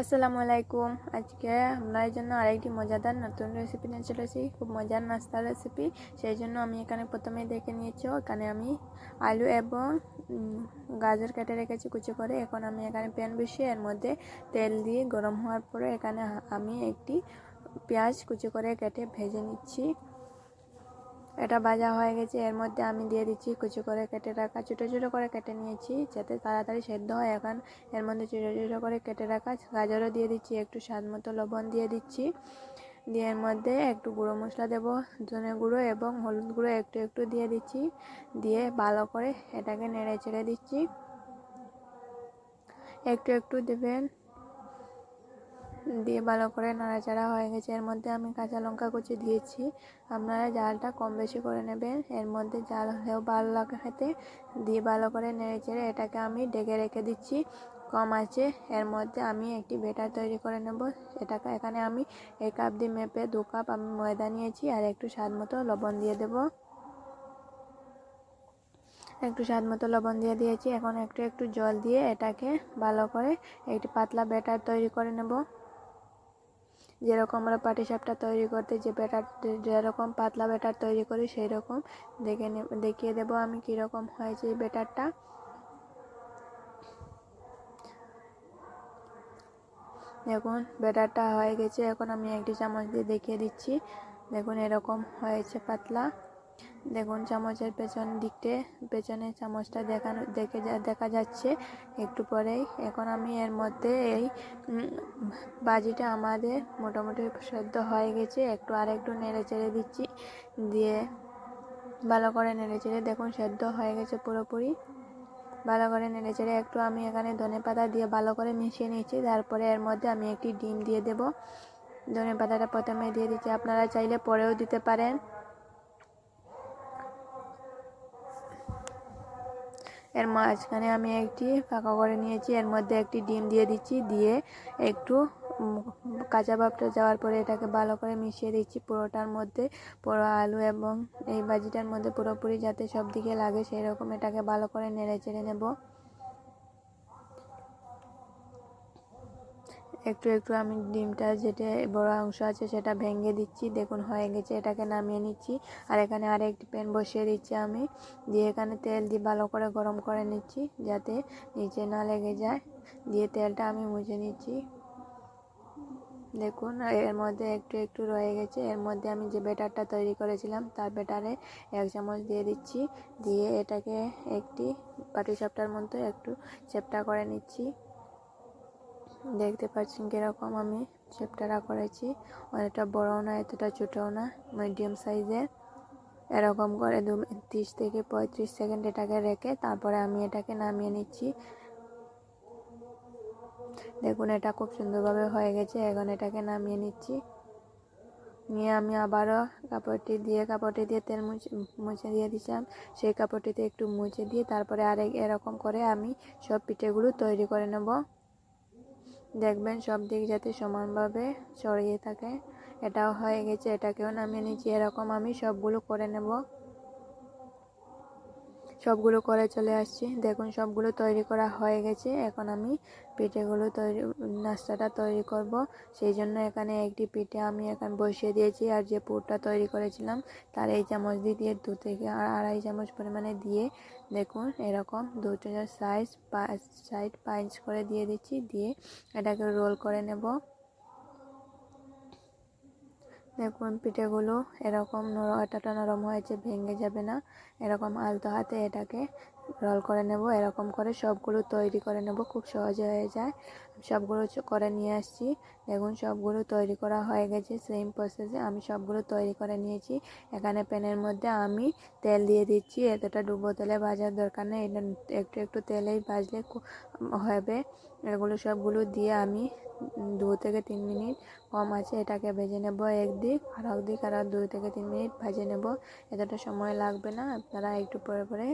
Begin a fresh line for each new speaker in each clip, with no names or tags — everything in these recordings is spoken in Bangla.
আসসালামু আলাইকুম আজকে আপনার জন্য আরেকটি মজাদার নতুন রেসিপি নিয়ে চলেছি খুব মজার নাস্তার রেসিপি সেই জন্য আমি এখানে প্রথমেই দেখে নিয়েছি এখানে আমি আলু এবং গাজর কেটে রেখেছি কুচি করে। এখন আমি এখানে প্যান বসিয়ে এর মধ্যে তেল দিয়ে গরম হওয়ার পরে এখানে আমি একটি পেঁয়াজ কুচি করে কেটে ভেজে নিচ্ছি। এটা ভাজা হয়ে গেছে, এর মধ্যে আমি দিয়ে দিচ্ছি কুচি করে কেটে রাখা, ছোটো ছোটো করে কেটে নিয়েছি যাতে তাড়াতাড়ি সেদ্ধ হয়। এখন এর মধ্যে ছোটো ছোটো করে কেটে রাখা গাজরও দিয়ে দিচ্ছি, একটু স্বাদ মতো লবণ দিয়ে দিচ্ছি। দিয়ে এর মধ্যে একটু গুঁড়ো মশলা দেবো, ধনে গুঁড়ো এবং হলুদ গুঁড়ো একটু একটু দিয়ে দিচ্ছি। দিয়ে ভালো করে এটাকে নেড়ে চেড়ে দিচ্ছি। একটু একটু দেবেন দিয়ে ভালো করে নাড়াচাড়া হয়ে গেছে। এর মধ্যে আমি কাঁচা লঙ্কা কুচি দিয়েছি। আপনারা জালটা কম বেশি করে নেবেন। এর মধ্যে জাল হলেও ভালো লাগে খেতে। দিয়ে ভালো করে নেড়ে চেড়ে এটাকে আমি ডেকে রেখে দিচ্ছি। কম আছে। এর মধ্যে আমি একটি বেটার তৈরি করে নেব। এটাকে এখানে আমি এক কাপ দিয়ে মেপে দু কাপ আমি ময়দা নিয়েছি আর একটু স্বাদ মতো লবণ দিয়ে দেবো। একটু স্বাদ মতো লবণ দিয়ে দিয়েছি। এখন একটু একটু জল দিয়ে এটাকে ভালো করে একটি পাতলা ব্যাটার তৈরি করে নেব। যেরকম আমরা পাটিসাপটা তৈরি করতে যে ব্যাটার, যেরকম পাতলা ব্যাটার তৈরি করি সেই রকম দেখে দেখিয়ে দেবো আমি কীরকম হয়েছে ব্যাটারটা। দেখুন, ব্যাটারটা হয়ে গেছে। এখন আমি একটি চামচ দিয়ে দেখিয়ে দিচ্ছি। দেখুন, এরকম হয়েছে পাতলা। দেখুন, চামচের পেছন দিকতে পেছনের চামচটা দেখানো দেখে দেখা যাচ্ছে একটু পরেই। এখন আমি এর মধ্যে এই বাজিটা আমাদের মোটামুটি সেদ্ধ হয়ে গেছে। একটু আর একটু নেড়ে চেড়ে দিচ্ছি, দিয়ে ভালো করে নেড়ে চেড়ে দেখুন সেদ্ধ হয়ে গেছে পুরোপুরি। ভালো করে নেড়ে চেড়ে একটু আমি এখানে ধনে পাতা দিয়ে ভালো করে মিশিয়ে নিয়েছি। তারপরে এর মধ্যে আমি একটি ডিম দিয়ে দেব। ধনে পাতাটা প্রথমে দিয়ে দিচ্ছি। আপনারা চাইলে পরেও দিতে পারেন। এর মাঝখানে আমি একটি ফাঁকা করে নিয়েছি। এর মধ্যে একটি ডিম দিয়ে দিচ্ছি। দিয়ে একটু কাঁচা ভাবটা যাওয়ার পরে এটাকে ভালো করে মিশিয়ে দিচ্ছি পুরোটার মধ্যে। পুরো আলু এবং এই ভাজিটার মধ্যে পুরোপুরি যাতে সব দিকে লাগে সেই রকম এটাকে ভালো করে নেড়ে চেড়ে নেব। একটু একটু আমি ডিমটা যেটা বড় অংশ আছে সেটা ভেঙে দিচ্ছি। দেখুন, হয়ে গেছে, এটাকে নামিয়ে নিচ্ছি। আর এখানে আরেকটি প্যান বসিয়ে দিচ্ছি আমি। দিয়ে এখানে তেল দিয়ে ভালো করে গরম করে নিচ্ছি, যাতে নিচে না লেগে যায়। দিয়ে তেলটা আমি মুছে নিচ্ছি। দেখুন, এর মধ্যে একটু একটু রয়ে গেছে। এর মধ্যে আমি যে বেটারটা তৈরি করেছিলাম, তার বেটারে এক চামচ দিয়ে দিচ্ছি। দিয়ে এটাকে একটি পাটিসাপটার মধ্যে একটু চেপটা করে নিচ্ছি। দেখতে পাচ্ছেন কীরকম আমি শেপটারা করেছি। অনেকটা বড়ও না, এতটা ছোটও না মিডিয়াম সাইজের এরকম করে দু তিরিশ থেকে পঁয়ত্রিশ সেকেন্ড এটাকে রেখে তারপরে আমি এটাকে নামিয়ে নিচ্ছি। দেখুন, এটা খুব সুন্দরভাবে হয়ে গেছে, এখন এটাকে নামিয়ে নিচ্ছি। নিয়ে আমি আবারও কাপড়টি দিয়ে কাপড়টি দিয়ে তেল মুছে মুছে দিয়ে দিছিলাম সেই কাপড়টিতে একটু মুছে দিয়ে তারপরে আরেক, এরকম করে আমি সব পিঠেগুলো তৈরি করে নেব। দেখবেন সব দিক যাতে সমানভাবে ছড়িয়ে থাকে। এটাও হয়ে গেছে, এটাকেও নামিয়ে নিচ্ছি। এরকম আমি সবগুলো করে নেব। সবগুলো করে চলে আসছি। দেখুন, সবগুলো তৈরি করা হয়ে গেছে। এখন আমি পিঠেগুলো তৈরি, নাস্তাটা তৈরি করব। সেই জন্য এখানে একটি পিঠে আমি এখানে বসিয়ে দিয়েছি। আর যে পুরটা তৈরি করেছিলাম, তার এই চামচ দিয়ে দিয়ে দু থেকে আড়াই চামচ পরিমাণে দিয়ে দেখুন, এরকম দুটো সাইজ সাইড পাইঞ্চ করে দিয়ে দিচ্ছি। দিয়ে এটাকে রোল করে নেব। দেখুন, পিঠেগুলো এরকম এতটা নরম হয়েছে, ভেঙে যাবে না। এরকম আলতো হাতে এটাকে রোল করে নেব। এরকম করে সবগুলো তৈরি করে নেব। খুব সহজে হয়ে যায়। সবগুলো করে নিয়ে আসছি। দেখুন, সবগুলো তৈরি করা হয়ে গেছে। সেম প্রসেসে আমি সবগুলো তৈরি করে নিয়েছি। এখানে প্যানের মধ্যে আমি তেল দিয়ে দিচ্ছি। এতটা ডুবো তেলে ভাজার দরকার নেই। এটা একটু একটু তেলেই ভাজলে হবে। এগুলো সবগুলো দিয়ে আমি দু থেকে তিন মিনিট কম আছে, এটাকে ভেজে নেব একদিক আর একদিক আর দু থেকে তিন মিনিট ভেজে নেব। এতটা সময় লাগবে না, আপনারা একটু পরে পরে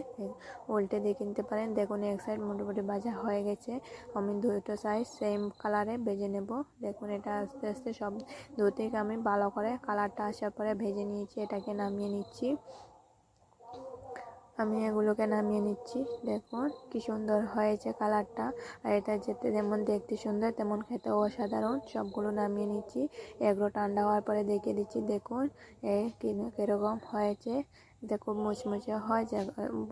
উল্টে দিয়ে কিনতে পারেন। দেখুন, এক সাইড মোটামুটি ভাজা হয়ে গেছে, আমি দুটো সাইজ সেম কালারে ভেজে নেব। দেখুন, এটা আস্তে আস্তে সব দু থেকে আমি ভালো করে কালারটা আসার পরে ভেজে নিয়েছি, এটাকে নামিয়ে নিচ্ছি। আমি এগুলোকে নামিয়ে নিচ্ছি। দেখুন কি সুন্দর হয়েছে কালারটা। আর এটা যেতে যেমন দেখতে সুন্দর, তেমন খেতে অসাধারণ। সবগুলো নামিয়ে নিচ্ছি। এগুলো ঠান্ডা হওয়ার পরে দেখিয়ে দিচ্ছি। দেখুন, এ কীরকম হয়েছে। দেখো মুচমুচে হয়, যে,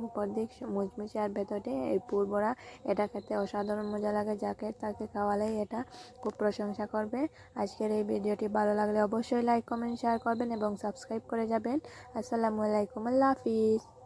উপর দিক মুচমুচে আর ভেতরে এই পুরবরা এটা খেতে অসাধারণ মজা লাগে, যাকে তাকে খাওয়ালেই এটা খুব প্রশংসা করবে। আজকের এই ভিডিওটি ভালো লাগলে অবশ্যই লাইক কমেন্ট শেয়ার করবেন এবং সাবস্ক্রাইব করে যাবেন। আসসালামু আলাইকুম, আল্লাহ হাফিজ।